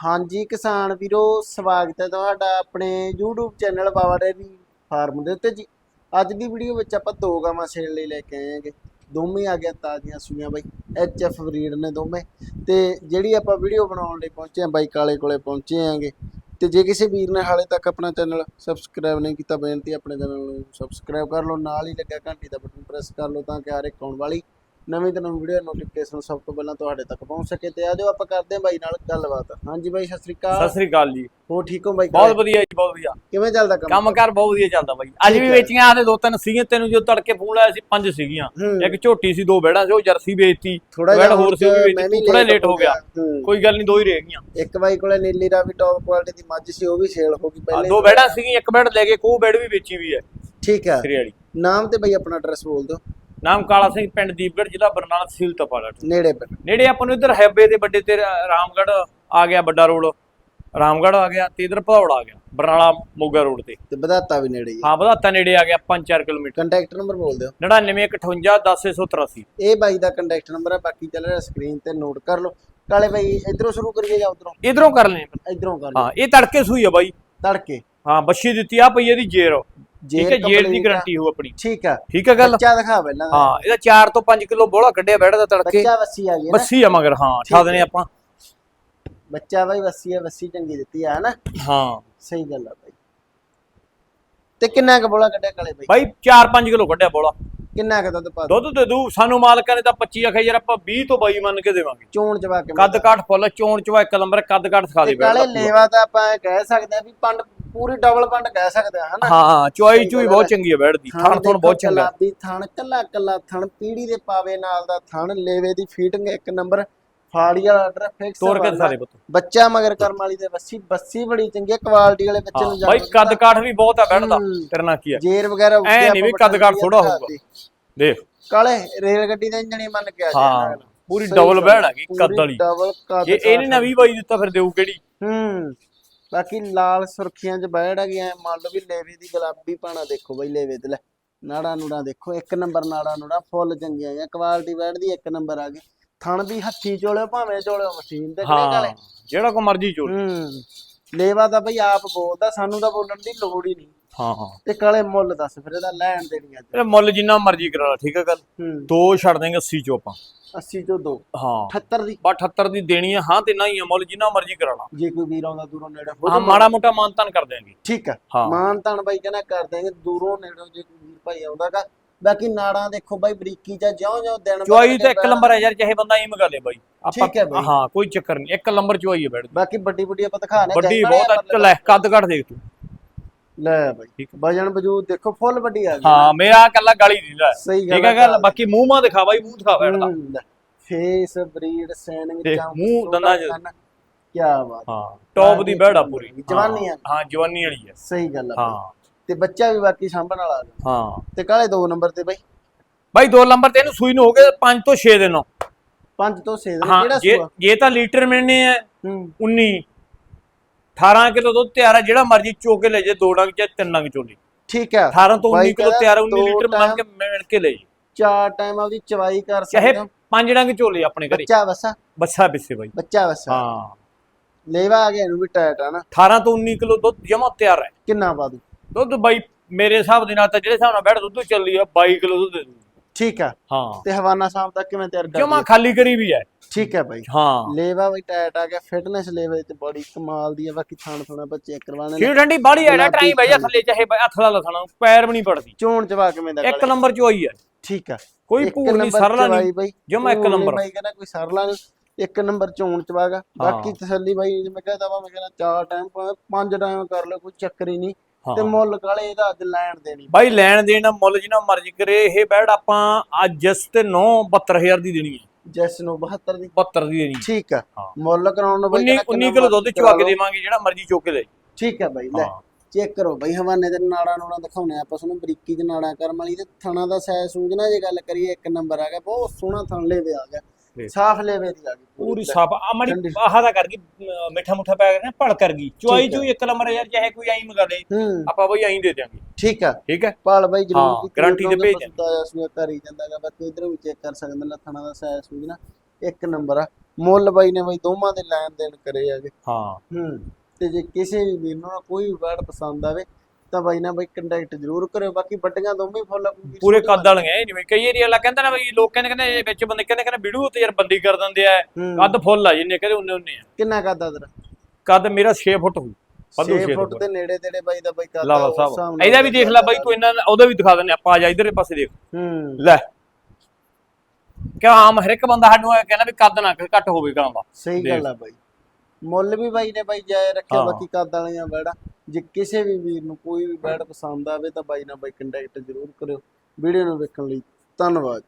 ਹਾਂਜੀ ਕਿਸਾਨ ਵੀਰੋ, ਸਵਾਗਤ ਹੈ ਤੁਹਾਡਾ ਆਪਣੇ YouTube channel Baba dairy farm ਦੇ ਉੱਤੇ ਜੀ। ਅੱਜ ਦੀ ਵੀਡੀਓ ਵਿੱਚ ਆਪਾਂ ਦੋ ਗਾਵਾਂ ਸੇਲ ਲਈ ਲੈ ਕੇ ਆਏ ਹਾਂਗੇ। ਦੋਵੇਂ ਆ ਗਿਆ ਤਾਜ਼ੀਆਂ ਸੂਈਆਂ ਬਾਈ ਐਚਐਫ ਬਰੀਡ ਨੇ ਦੋਵੇਂ। ਤੇ ਜਿਹੜੀ ਆਪਾਂ ਵੀਡੀਓ ਬਣਾਉਣ ਲਈ ਪਹੁੰਚੇ ਆਂ ਬਾਈ, ਕਾਲੇ ਕੋਲੇ ਪਹੁੰਚੇ ਆਂਗੇ ਤੇ ਜੇ ਕਿਸੇ ਵੀਰ ਨੇ ਹਾਲੇ ਤੱਕ ਆਪਣਾ ਚੈਨਲ ਸਬਸਕ੍ਰਾਈਬ ਨਹੀਂ ਕੀਤਾ, ਬੇਨਤੀ ਆਪਣੇ ਚੈਨਲ ਨੂੰ ਸਬਸਕ੍ਰਾਈਬ ਕਰ ਲਓ। ਨਾਲ ਹੀ ਲੱਗਿਆ ਘੰਟੀ ਦਾ ਬਟਨ ਪ੍ਰੈਸ ਕਰ ਲਓ ਤਾਂ ਕਿ ਹਰ ਇੱਕ ਆਉਣ ਵਾਲੀ ਨਵੀਂ ਤੋਂ ਨਵੀਂ ਵੀਡੀਓ ਨੋਟੀਫਿਕੇਸ਼ਨ ਸਭ ਤੋਂ ਪਹਿਲਾਂ ਤੁਹਾਡੇ ਤੱਕ ਪਹੁੰਚ ਸਕੇ ਤੇ ਆਜੋ ਆਪਾਂ ਕਰਦੇ ਹਾਂ ਬਾਈ ਨਾਲ ਗੱਲਬਾਤ। ਹਾਂਜੀ ਬਾਈ ਸਤਿ ਸ੍ਰੀ ਸਤਿ ਅਕਾਲ ਸ੍ਰੀ ਅਕਾਲ ਜੀ। ਹੋ ਠੀਕ ਹੋ ਬਾਈ ਬਹੁਤ ਵਧੀਆ ਜੀ ਬਹੁਤ ਵਧੀਆ। ਕਿਵੇਂ ਚੱਲਦਾ ਕੰਮ? ਕੰਮ ਕਾਰ ਬਹੁਤ ਵਧੀਆ ਚੱਲਦਾ ਬਾਈ। ਅੱਜ ਵੀ। ਵੇਚੀਆਂ ਆਦੇ ਦੋ ਤਿੰਨ ਸੀਗੀਆਂ ਤੈਨੂੰ ਜੋ ਤੜਕੇ ਫੋਨ ਲਾਇਆ ਸੀ ਪੰਜ ਸੀਗੀਆਂ। ਇੱਕ ਝੋਟੀ ਸੀ ਦੋ ਬੈੜਾਂ ਸੀ ਉਹ ਜਰਸੀ ਵੇਚਤੀ ਬੈੜ ਹੋਰ ਸੀ ਉਹ ਵੀ ਵੇਚਤੀ। ਥੋੜਾ ਲੇਟ ਹੋ ਗਿਆ। ਕੋਈ ਗੱਲ ਨਹੀਂ ਦੋ ਹੀ ਰਹਿ ਗਈਆਂ। ਇੱਕ ਬਾਈ ਕੋਲੇ ਨੀਲੀ ਦਾ ਵੀ ਟੌਪ ਕੁਆਲਿਟੀ ਦੀ ਮੱਝ ਸੀ ਉਹ ਵੀ ਸੇਲ ਹੋ ਗਈ ਪਹਿਲੇ ਦੋ ਬੈੜਾਂ ਸੀਗੀਆਂ ਇੱਕ ਬੈੜ ਲੈ ਕੇ ਕੋ ਬੈੜ ਵੀ ਵੇਚੀ ਵੀ ਹੈ। ਠੀਕ ਹੈ। ਨਾਮ ਤੇ ਬਾਈ ਆਪਣਾ ਐਡਰੈਸ ਬੋਲ ਦਿਓ। ਨਾਮ ਕਾਲਾ ਸਿੰਘ ਪਿੰਡ ਦੀਪਗੜ੍ਹ ਜ਼ਿਲ੍ਹਾ ਬਰਨਾਲਾ ਤਹਿਸੀਲ ਤਪਾਲਾ ਨੇੜੇ ਪਿੰਡ। ਨੇੜੇ ਆਪਾਂ ਨੂੰ ਇੱਧਰ ਹਾਈਵੇ ਦੇ ਵੱਡੇ ਤੇ ਰਾਮਗੜ੍ਹ ਆ ਗਿਆ ਵੱਡਾ ਰੋਡ। ਰਾਮਗੜ੍ਹ ਆ ਗਿਆ ਤੇ ਇੱਧਰ ਭਦੌੜ ਆ ਗਿਆ ਬਰਨਾਲਾ ਮੋਗਾ ਰੋਡ ਤੇ। ਤੇ ਵਧਾਤਾ ਵੀ ਨੇੜੇ ਹੀ ਹਾਂ ਵਧਾਤਾ ਨੇੜੇ ਆ ਗਿਆ 5-4 ਕਿਲੋਮੀਟਰ। ਕੰਟੈਕਟ ਨੰਬਰ ਬੋਲ ਦਿਓ। 9958 ਇਹ ਬਾਈ ਦਾ ਕੰਟੈਕਟ ਨੰਬਰ ਹੈ ਬਾਕੀ ਚੱਲ ਰਿਹਾ ਸਕਰੀਨ ਤੇ ਨੋਟ ਕਰ ਲਓ। ਕਾਲੇ ਬਾਈ ਇਧਰੋਂ ਸ਼ੁਰੂ ਕਰੀਏ ਜਾਂ ਉਧਰੋਂ? ਇਧਰੋਂ ਕਰ ਲੈ ਇਧਰੋਂ ਕਰ ਹਾਂ ਇਹ ਤੜਕੇ ਸੂਈ ਆ ਬਾਈ। ਤੜਕੇ। ਹਾਂ ਬੱਛੀ ਦਿੱਤੀ ਆ ਪਈ ਇਹਦੀ ਜੇਰ। ਠੀਕ ਹੈ ਜੇਰ ਦੀ ਗਾਰੰਟੀ ਹੋ ਆਪਣੀ। ਠੀਕ ਹੈ ਠੀਕ ਹੈ ਗੱਲ? ਬੱਚਾ ਦਿਖਾ ਪਹਿਲਾਂ ਹਾਂ ਇਹਦਾ 4 ਤੋਂ 5 ਕਿਲੋ ਬੋਲਾ ਕੱਢਿਆ ਬੈਠਦਾ ਤੜਕੇ। ਬੱਚਾ ਵੱਸੀ ਆ ਨਾ? ਬੱਸੀ ਆ ਮਗਰ ਹਾਂ ਠਾ ਦਨੇ ਆਪਾਂ। ਬੱਚਾ ਬਾਈ ਵੱਸੀ ਹੈ ਵੱਸੀ ਚੰਗੀ ਦਿੱਤੀ ਆ ਹਨਾ? ਹਾਂ। ਸਹੀ ਗੱਲ ਆ ਬਾਈ। ਤੇ ਕਿੰਨਾ ਕੁ ਬੋਲਾ ਕੱਢਿਆ ਕਾਲੇ ਬਾਈ? ਬਾਈ 4-5 ਕਿਲੋ ਕੱਢਿਆ ਬੋਲਾ ਕਿੰਨਾ ਕੁ ਦੁੱਧ ਪਾ ਦੂ ਦੁੱਧ ਦੇ ਦੂ ਸਾਨੂੰ ਮਾਲਕਾਂ ਨੇ ਤਾਂ 25 ਆਖਿਆ ਯਾਰ ਆਪਾਂ 20 ਤੋਂ 22 ਮੰਨ ਕੇ ਦੇਵਾਂਗੇ। ਚੋਣ ਚਵਾ ਕੇ ਕੱਦ ਕਾਠ ਫੁੱਲ ਚੋਣ ਚਵਾ ਇੱਕ ਨੰਬਰ ਕੱਦ ਕਾਠ ਖਾ ਤੇ ਦੇ ਕਾਲੇ ਲੇਵਾ ਤਾਂ ਆਪਾਂ ਇਹ ਕਹਿ ਸਕਦੇ ਆ ਵੀ ਪੰਡ ਪੂਰੀ ਡਬਲ ਪੰਡ ਕਹਿ ਸਕਦੇ ਆ ਹਨਾ? ਹਾਂ ਚੁਆਈ ਚੂਈ ਬਹੁਤ ਚੰਗੀ ਆ ਬੈਠਦੀ ਥਣ ਥਣ ਬਹੁਤ ਚੰਗਾ। ਗੁਲਾਬੀ ਥਣ ਕੱਲਾ ਕੱਲਾ ਥਣ ਪੀੜੀ ਦੇ ਪਾਵੇ ਨਾਲ ਦਾ ਥਣ ਲੇਵੇ ਦੀ ਫੀਟਿੰਗ ਇੱਕ ਨੰਬਰ ਫਾੜੀ ਵਾਲਾ ਆਰਡਰ ਫਿਕਸ ਤੋਰ ਕੇ ਸਾਰੇ ਪੁੱਤ। ਬੱਚਾ ਮਗਰ ਕਰਮ ਵਾਲੀ ਦੇ ਬੱਸੀ ਬੱਸੀ ਬੜੀ ਚੰਗੀ ਕੁਆਲਿਟੀ ਵਾਲੇ ਬੱਚੇ ਨੂੰ ਹਾਂ, ਬਾਈ ਕੱਦ ਕਾਠ ਵੀ ਬਹੁਤ ਆ ਬੈਠਦਾ ਹੂੰ। ਕਰਨਾ ਕੀ ਆ? ਜੇਰ ਵਗੈਰਾ ਐ ਨਹੀਂ ਵੀ ਕੱਦ ਕਾਠ ਥੋੜਾ ਹੋਊਗਾ। ਦੇਖ। ਕਾਲੇ ਰੇਲ ਗੱਡੀ ਦਾ ਇੰਜਣ ਹੀ ਮੰਨ ਕੇ ਆ ਹਾਂ ਪੂਰੀ ਡਬਲ ਬੈੜ ਹੈਗੀ ਕੱਦ ਵਾਲੀ। ਜੇ ਇਹਨੇ ਨਾ 20 ਬਾਈ ਦਿੱਤਾ ਫਿਰ ਦੇਊ ਕਿਹੜੀ? ਹੂੰ। ਬਾਕੀ ਲਾਲ ਸੁਰਖੀਆਂ 'ਚ ਬੈੜ ਐ ਮੰਨ ਲਓ ਵੀ ਲੇਵੇ ਦੀ ਗੁਲਾਬੀ ਪਾਣਾ ਦੇਖੋ ਬਈ ਲੇਵੇ ਤੇ ਲੈ ਨਾੜਾ ਨੂੜਾ ਦੇਖੋ ਇੱਕ ਨੰਬਰ ਨਾੜਾ ਨੂੜਾ ਫੁੱਲ ਚੰਗੀਆਂ ਜਾਂ ਕੁਆਲਿਟੀ ਬੈੜ ਦੀ ਇੱਕ ਨੰਬਰ ਆ ਗਈ। ਥਣ ਵੀ ਹੱਥੀ ਚੋਲਿਓ ਭਾਵੇਂ ਚੋਲਿਓ ਮਸ਼ੀਨ ਤੇ ਕਿਹੜੇ ਕਾਲੇ? ਜਿਹੜਾ ਕੋ ਮਰਜ਼ੀ ਚੋਲ। ਹੂੰ। ਲੇਵਾ ਤਾਂ ਬਈ ਆਪ ਬੋਲਦਾ ਸਾਨੂੰ ਤਾਂ ਬੋਲਣ ਦੀ ਲੋੜ ਹੀ ਨਹੀਂ। ਹਾਂ ਹਾਂ। ਤੇ ਕਾਲੇ ਮੁੱਲ ਦੱਸ ਫਿਰ ਇਹਦਾ ਲੈਣ ਦੇਣੀ ਅੱਜ ਇਹ ਮੁੱਲ ਜਿੰਨਾ ਮਰਜ਼ੀ ਕਰਾ ਲਾ ਠੀਕ ਹੈ ਗੱਲ? ਹੂੰ। ਦੋ ਛੱਡ ਦੇਂਗੇ 80 ਚੋਂ ਆਪਾਂ। 80 ਚੋਂ 2 ਹਾਂ। 78 ਦੀ। ਬਾ 78 ਦੀ ਦੇਣੀ ਆ ਹਾਂ ਤੇ ਨਾ ਹੀ ਆ ਮੁੱਲ ਜਿੰਨਾ ਮਰਜ਼ੀ ਕਰਾ ਲਾ। ਜੇ ਕੋਈ ਵੀਰ ਆਉਂਦਾ ਦੂਰੋਂ ਨੇੜੇ ਹਾਂ ਮਾੜਾ ਮੋਟਾ ਮਾਨਤਨ ਕਰ ਦੇਂਗੇ ਠੀਕ ਆ। ਹਾਂ। ਮਾਨ ਤਾਨ ਬਾਈ ਕਹਿੰਦਾ ਕਰ ਦੇਂਗੇ ਦੂਰੋਂ ਨੇੜੋਂ ਜੇ ਕੋਈ ਵੀਰ ਭਾਈ ਆਉਂਦਾਗਾ ਬਾਕੀ ਨਾੜਾਂ ਦੇਖੋ ਬਾਈ ਬਰੀਕੀ ਜਾਂ ਜਿਉਂ ਜਿਉਂ ਦਿਨ ਚੁਆਈ ਤਾਂ ਇੱਕ ਨੰਬਰ ਹੈ ਯਾਰ ਚਾਹੇ ਬੰਦਾ ਹੀ ਮਗਾ ਲੇ ਬਾਈ। ਠੀਕ ਹੈ ਬਾਈ। ਹਾਂ ਕੋਈ ਚੱਕਰ ਨਹੀਂ ਇੱਕ ਨੰਬਰ ਚੁਆਈ ਹੈ ਬੈਠ ਬਾਕੀ ਵੱਡੀ ਵੱਡੀ ਆਪਾਂ ਦਿਖਾ ਨੇ ਵੱਡੀ ਬਹੁਤ ਆ ਲੈ ਕੱਦ ਕੱਢ ਦੇਖ ਤੂੰ। ਲੈ ਬਾਈ ਠੀਕ। ਵਜਨ ਵਜੂਦ ਦੇਖੋ ਫੁੱਲ ਵੱਡੀ ਆ ਗਈ ਹਾਂ ਮੇਰਾ ਕੱਲਾ ਗਾਲੀ ਨਹੀਂ ਲੈ। ਸਹੀ ਠੀਕ ਹੈ ਗੱਲ ਬਾਕੀ ਮੂੰਹ ਮਾ ਦਿਖਾ ਬਾਈ ਮੂੰਹ ਦਿਖਾ ਬੈਠਦਾ ਫੇਸ ਬਰੀਡ ਸੈਨਿੰਗ ਦੇਖ, ਮੂੰਹ ਦੰਦਾਂ 'ਚ। ਕੀ ਬਾਤ। ਹਾਂ ਟੌਪ ਦੀ ਬੈੜ ਪੂਰੀ। ਜਵਾਨੀ ਆ। ਹਾਂ ਜਵਾਨੀ ਵਾਲੀ ਹੈ ਸਹੀ ਗੱਲ ਆ ਬਾਈ। ਹਾਂ ਤੇ ਬੱਚਾ ਵੀ ਬਾਕੀ ਸਾਂਭਣ ਵਾਲਾ ਆ ਗਿਆ। ਹਾਂ। ਤੇ ਕਾਲੇ ਦੋ ਨੰਬਰ ਤੇ ਬਾਈ? ਬਾਈ ਦੋ ਨੰਬਰ ਤੇ ਇਹਨੂੰ ਸੂਈ ਨੂੰ ਹੋ ਗਏ 5 ਤੋਂ 6 ਦਿਨ। ਪੰਜ ਤੋਂ 6 ਦਿਨ। ਹਾਂ ਕਿਹੜਾ ਜੇ ਸੂਆ? ਜੇ ਤਾਂ ਲੀਟਰ ਮਿਲਨੇ ਆ ਹੂੰ। 19 18 ਕਿਲੋ ਦੁੱਧ ਤਿਆਰ ਆ ਜਿਹੜਾ ਮਰਜ਼ੀ ਚੋ ਕੇ ਲੈ ਜੇ ਦੋ ਡੰਗ ਚ ਤਿੰਨ ਡੰਗ ਚੋਲੀ। ਠੀਕ ਆ 18 ਤੋਂ 19 ਬਾਈ ਕਿਲੋ ਕਹਿੰਦਾ ਤਿਆਰ ਆ 19 ਦੋ ਲੀਟਰ ਮੰਨ ਕੇ ਮਿਣ ਕੇ ਲੈ ਜੀ। ਚਾਰ ਟਾਈਮ ਆਪਦੀ ਚਵਾਈ ਕਰ ਚਾਹੇ ਸਕਦੇ ਹੋ। ਪੰਜ ਡੰਗ ਚੋਲੇ ਆਪਣੇ ਘਰੇ। ਬੱਚਾ ਵਸਾ। ਬੱਸਾ ਬਿੱਸੇ ਬਾਈ। ਬੱਚਾ ਵਸਾ। ਹਾਂ। ਲੇਵਾ ਆ ਗਿਆ ਇਹਨੂੰ ਵੀ ਟਾਇਟ ਆ ਨਾ? 18 ਤੋਂ 19 ਕਿਲੋ ਦੁੱਧ ਜਮਾ ਤਿਆਰ ਹੈ। ਕਿੰਨਾ ਪਾ ਦੂ ਦੁੱਧ ਬਾਈ ਮੇਰੇ ਹਿਸਾਬ ਦੇ ਨਾਲ ਤਾਂ ਜਿਹੜੇ ਹਿਸਾਬ ਨਾਲ ਬੈਠ ਦੁੱਧ ਚੱਲੀ ਆ 22 ਕਿਲੋ ਦੁੱਧ ਦੇ ਦੂ ਠੀਕ ਆ। ਹਾਂ। ਤੇ ਹਵਾਨਾ ਸ਼ਾਮ ਤੱਕ ਕਿਵੇਂ ਤਿਆਰ ਕਰ ਜਮਾ? ਖਾਲੀ ਕਰੀ ਵੀ ਹੈ ਠੀਕ ਹੈ ਬਾਈ। ਹਾਂ। ਲੇਵਾ ਵੀ ਟਾਇਟ ਆ ਗਿਆ ਫਿਟਨੈਸ ਲੈਵਲ ਤੇ ਬੜੀ ਕਮਾਲ ਦੀ ਆ ਬਾਕੀ ਥਾਣ ਥੋਣਾ ਬੱਚੇ ਕਰਵਾਣੇ ਖੀਰ ਠੰਡੀ ਬਾੜੀ ਗੁਲਾਬੀ ਟਰਾਈ ਬਈ। ਥੱਲੇ ਚਾਹੇ ਹੱਥ ਲਾ ਲਸਣਾ ਪੈਰ ਵੀ ਨਹੀਂ ਪੜਦੀ। ਚੋਣ ਚਵਾ ਕਿਵੇਂ ਦਾ ਇੱਕ? ਨੰਬਰ ਚ ਹੋਈ ਹੈ ਠੀਕ ਆ। ਕੋਈ ਭੂਰ ਨਹੀਂ ਸਰਲਾ ਨਹੀਂ ਜਮਾਂ ਇੱਕ ਨੰਬਰ। ਬਾਈ ਕਹਿੰਦਾ ਕੋਈ ਸਰਲਾ ਨਹੀਂ ਇੱਕ ਨੰਬਰ ਚੋਣ ਚਵਾਗਾ ਬਾਕੀ। ਤਸੱਲੀ ਬਾਈ ਜਿਵੇਂ ਕਹਤਾ ਵਾ ਮੈਂ ਕਹਿੰਦਾ ਚਾਰ ਟਾਈਮ ਪੰਜ ਟਾਈਮ ਕਰ ਲਓ ਕੋਈ ਚੱਕਰ ਹੀ ਨਹੀਂ। ਤੇ ਮੁੱਲ ਕਾਲੇ ਇਹਦਾ ਅੱਜ ਲੈਣ ਦੇਣੀ ਬਾਈ ਲੈਣ ਦੇਣ ਦਾ ਮੁੱਲ ਜਿੰਨਾ ਮਰਜ਼ੀ ਕਰੇ ਇਹ ਬੈੜ ਆਪਾਂ ਅੱਜ ਜਿਸ ਤੇ 9 72000 ਦੀ ਦੇਣੀ ਹੈ। ਜੈਸ ਨੂੰ 72 ਦੀ। 72 ਦੀ ਦੇਣੀ ਠੀਕ ਆ। ਹਾਂ। ਮੁੱਲ ਕਰਾਉਣ ਨੂੰ ਬਾਈ 19 ਕਹਿੰਦਾ 19 ਕਿੰਨਾ ਕਿਲੋ ਦੁੱਧ ਚਵਾ ਕੇ। ਦੇਵਾਂਗੇ ਜਿਹੜਾ ਮਰਜ਼ੀ ਚੁੱਕ ਕੇ ਲੈ ਠੀਕ ਆ ਬਾਈ ਲੈ ਚੈੱਕ ਕਰੋ ਬਈ ਹਵਾਨੇ ਤੇ ਨਾੜਾ ਨੂੜਾ ਦਿਖਾਉਣੇ ਆਪਾਂ ਤੁਹਾਨੂੰ ਬਰੀਕੀ ਚ ਨਾੜਾ ਕਰਮ ਵਾਲੀ ਤੇ ਥਣਾ ਦਾ ਸਾਈਜ਼ ਸੂਝਣਾ ਜੇ ਗੱਲ ਕਰੀਏ ਇੱਕ ਨੰਬਰ ਆ ਗਿਆ ਬਹੁਤ ਸੋਹਣਾ ਥਣ ਲੈਵੇ ਆ ਗਿਆ। ਸਾਫ਼ ਲੈਵੇ ਦੀ ਆ ਗਈ ਪੂਰੀ ਸਾਫ਼। ਆ ਮੜੀ ਠੰਡੀ। ਆਹ ਦਾ ਕਰ ਗਈ ਮਿੱਠਾ ਮੁੱਠਾ ਪੈ ਗਿਆ ਨਾ ਭੜ ਕਰ ਗਈ। ਚੁਆਈ ਠੀਕ ਹੈ। ਚੂ ਇੱਕ ਨੰਬਰ ਯਾਰ ਚਾਹੇ ਕੋਈ ਐਂ ਮੰਗਾ ਲੇ ਆਪਾਂ ਬਈ ਐਂ ਦੇ ਦਿਆਂਗੇ। ਠੀਕ ਆ। ਠੀਕ ਹੈ? ਪਾਲ ਬਾਈ ਜਰੂਰ guarantee ਤੇ ਭੇਜ ਦਿੰਦਾ ਆ ਸਮੇਂ ਕਰ ਜਾਂਦਾਗਾ ਬਾਕੀ ਇਧਰ ਵੀ ਚੈੱਕ ਕਰ ਸਕਦੇ ਨੇ ਥਣਾ ਦਾ ਸਾਈਜ਼ ਸੂਝਣਾ ਇੱਕ ਨੰਬਰ ਆ। ਮੁੱਲ ਬਾਈ ਨੇ ਬਾਈ ਦੋਵਾਂ ਦੇ ਲੈਣ ਦੇਣ ਕਰੇ ਆਗੇ ਹਾਂ। ਹੂੰ। ਤੇ ਜੇ ਕਿਸੇ ਵੀ ਵੀਰ ਨੂੰ ਨਾ ਕੋਈ ਵੀ ਬੈਡ ਪਸੰਦ ਆਵੇ ਤਾਂ ਬਾਈ ਨਾਲ ਬਾਈ ਕੰਟੈਕਟ ਜ਼ਰੂਰ ਕਰਿਓ ਬਾਕੀ ਵੱਡੀਆਂ ਦੋਵੇਂ ਫੁੱਲ ਪੂਰੇ ਕੱਦ ਵਾਲੀਆਂ ਜਿਵੇਂ ਕਈ ਏਰੀਆ ਲਾ ਕਹਿੰਦਾ ਨਾ ਬਈ ਲੋਕ ਕਹਿੰਦੇ ਕਹਿੰਦੇ ਇਹ ਵਿੱਚ ਬੰਦੇ ਕਹਿੰਦੇ ਕਹਿੰਦੇ ਵੀਡੀਓ ਤੇ ਯਾਰ ਬੰਦੀ ਕਰ ਦਿੰਦੇ ਆ। ਕੱਦ ਫੁੱਲ ਆ ਜਿੰਨੇ ਕਹਿੰਦੇ ਉਹਨੇ ਉਹਨੇ ਆ। ਕਿੰਨਾ ਕੱਦ ਆ ਤੇਰਾ? ਕੱਦ ਮੇਰਾ 6 ਫੁੱਟ ਹੋਊ ਵਾਧੂ 6 ਛੇ ਫੁੱਟ। ਦੇ ਨੇੜੇ ਤੇੜੇ ਬਾਈ ਦਾ ਬਾਈ ਕੱਦ ਲਾਵਾ ਸਾਹਿਬ। ਇਹਦਾ ਵੀ ਦੇਖ ਲੈ ਬਾਈ ਤੂੰ ਇਹਨਾਂ ਉਹਦਾ ਵੀ ਦਿਖਾ ਦਿੰਦੇ ਆਪਾਂ ਆ ਜਾ ਇਧਰਲੇ ਪਾਸੇ ਦੇਖ। ਹੂੰ। ਲੈ। ਕਿਉਂ ਆਮ ਹਰ ਇੱਕ ਬੰਦਾ ਸਾਨੂੰ ਇਹ ਕਹਿੰਦਾ ਵੀ ਕੱਦ ਨਾ ਘੱਟ ਹੋਵੇ ਗਾਂ ਦਾ। ਸਹੀ। ਗੱਲ ਆ ਬਾਈ। ਮੁੱਲ ਵੀ ਬਾਈ ਨੇ ਬਾਈ ਜਾਇ ਰੱਖਿਆ। ਬਾਕੀ ਕੱਦ ਵਾਲੀਆਂ ਬੈੜਾ। ਜੇ ਕਿਸੇ ਵੀ ਵੀਰ ਨੂੰ ਕੋਈ ਵੀ ਬੈਡ ਪਸੰਦ ਆਵੇ ਤਾਂ ਬਾਈ ਨਾਲ ਬਾਈ ਕੰਟੈਕਟ ਜ਼ਰੂਰ ਕਰਿਓ। ਵੀਡੀਓ ਨੂੰ ਵੇਖਣ ਲਈ ਧੰਨਵਾਦ